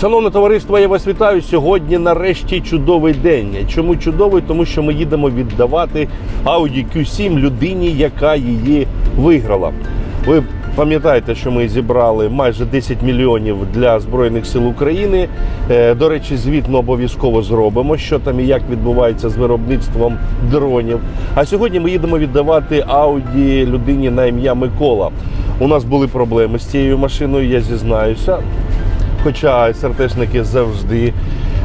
Шановне товариство, я вас вітаю. Сьогодні нарешті чудовий день. Чому чудовий? Тому що ми їдемо віддавати Audi Q7 людині, яка її виграла. Ви пам'ятаєте, що ми зібрали майже 10 мільйонів для Збройних сил України. Е, До речі, звіт ми обов'язково зробимо, що там і як відбувається з виробництвом дронів. А сьогодні ми їдемо віддавати Audi людині на ім'я Микола. У нас були проблеми з цією машиною, я зізнаюся. Хоча СРТшники завжди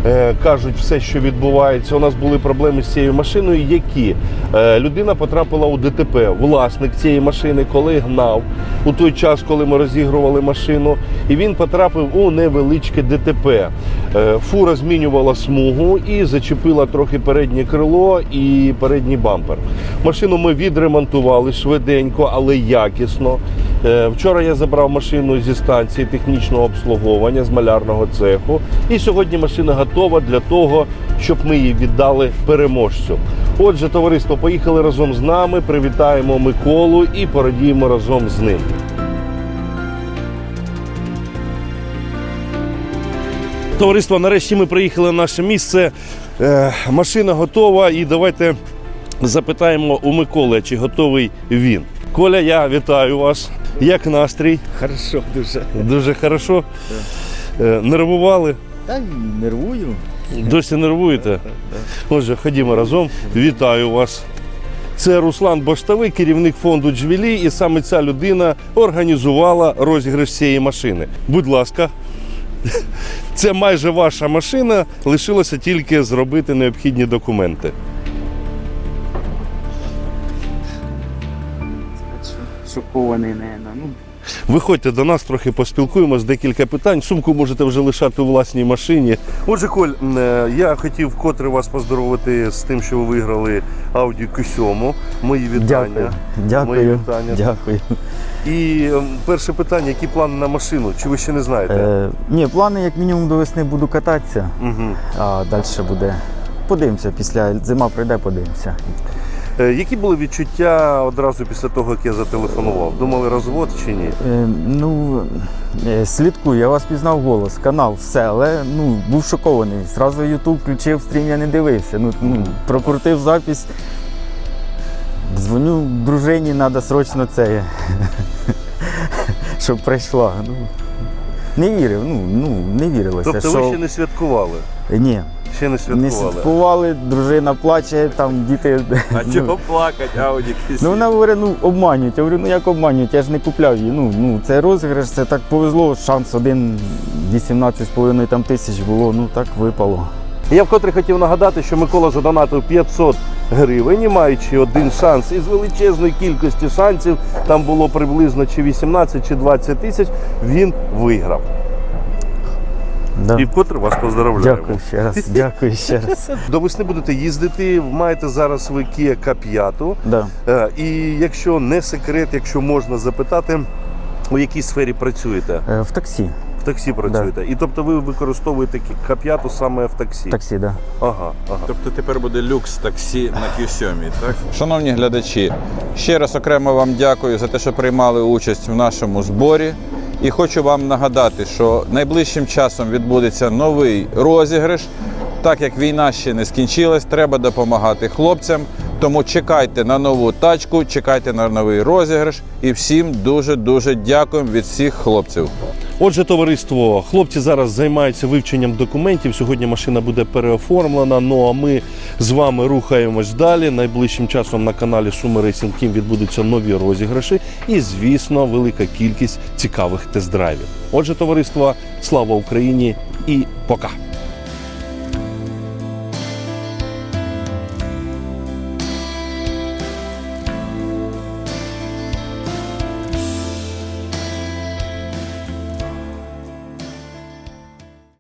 е, кажуть все, що відбувається. У нас були проблеми з цією машиною, які е, людина потрапила у ДТП. Власник цієї машини, коли гнав у той час, коли ми розігрували машину, і він потрапив у невеличке ДТП. Е, фура змінювала смугу і зачепила трохи переднє крило і передній бампер. Машину ми відремонтували швиденько, але якісно. Е, Вчора я забрав машину зі станції технічного обслуговування з малярного цеху. І сьогодні машина готова для того, щоб ми її віддали переможцю. Отже, товариство, поїхали разом з нами, привітаємо Миколу і порадіємо разом з ним. Товариство, нарешті ми приїхали на наше місце. Е, Машина готова, і давайте запитаємо у Миколи, чи готовий він. Коля, я вітаю вас. Як настрій? Хорошо, дуже. Дуже хорошо. Е, Нервували? Та й нервую. Досі нервуєте? Отже, ходімо разом. Вітаю вас. Це Руслан Баштовий, керівник фонду Джвілі, і саме ця людина організувала розіграш цієї машини. Будь ласка, це майже ваша машина. Лишилося тільки зробити необхідні документи. Шокований, наверное. Ну, Виходьте до нас, трохи поспілкуємось, декілька питань. Сумку можете вже лишати у власній машині. Отже, Коль, е, я хотів вкотре вас поздоровити з тим, що ви виграли Audi Q7. Мої вітання. Дякую. Мої вітання. Дякую. І перше питання: які плани на машину? Чи ви ще не знаєте? Е, ні, плани як мінімум до весни буду кататися, Угу. а далі буде. Подивимося, після зима прийде, подивимося. Е, які були відчуття одразу після того, як я зателефонував? Думали розвод чи ні? Е, ну, е, слідкую, я вас пізнав голос, канал, все, але ну, був шокований. Зразу YouTube включив, стрім я не дивився. Ну, ну, прокрутив запись. Дзвоню дружині, треба срочно це. Щоб прийшла. Ну, не вірив, ну, ну не вірилося. Тобто що... ви ще не святкували? Ні, Ще не не святкували. дружина плаче, там діти. А чого плакати, Ауді Ну вона говорить, ну обманюють. Я говорю, ну як обманюють, я ж не купляв її. Ну, ну це розіграш, це так повезло, шанс один 18,5 там тисяч було, ну так випало. Я вкотре хотів нагадати, що Микола задонатив 500 гривень, і маючи один шанс із величезної кількості шансів, там було приблизно чи 18, чи 20 тисяч, він виграв. Да. І вкотре вас поздравляємо. Дякую ще раз, дякую ще раз. До весни будете їздити, маєте зараз ви Kia K5. Да. Е, І якщо не секрет, якщо можна запитати, у якій сфері працюєте? Е, В таксі. В таксі працюєте. І тобто ви використовуєте К5 саме в таксі? Таксі, да. Ага, ага. Тобто тепер буде люкс таксі на Q7, так? Шановні глядачі, ще раз окремо вам дякую за те, що приймали участь в нашому зборі. І хочу вам нагадати, що найближчим часом відбудеться новий розіграш. Так як війна ще не скінчилась, треба допомагати хлопцям. Тому чекайте на нову тачку, чекайте на новий розіграш. І всім дуже дуже дякуємо від всіх хлопців. Отже, товариство, хлопці зараз займаються вивченням документів. Сьогодні машина буде переоформлена. Ну а ми з вами рухаємось далі. Найближчим часом на каналі Суми Racing Team відбудуться нові розіграші і, звісно, велика кількість цікавих тест-драйвів. Отже, товариство, слава Україні і пока!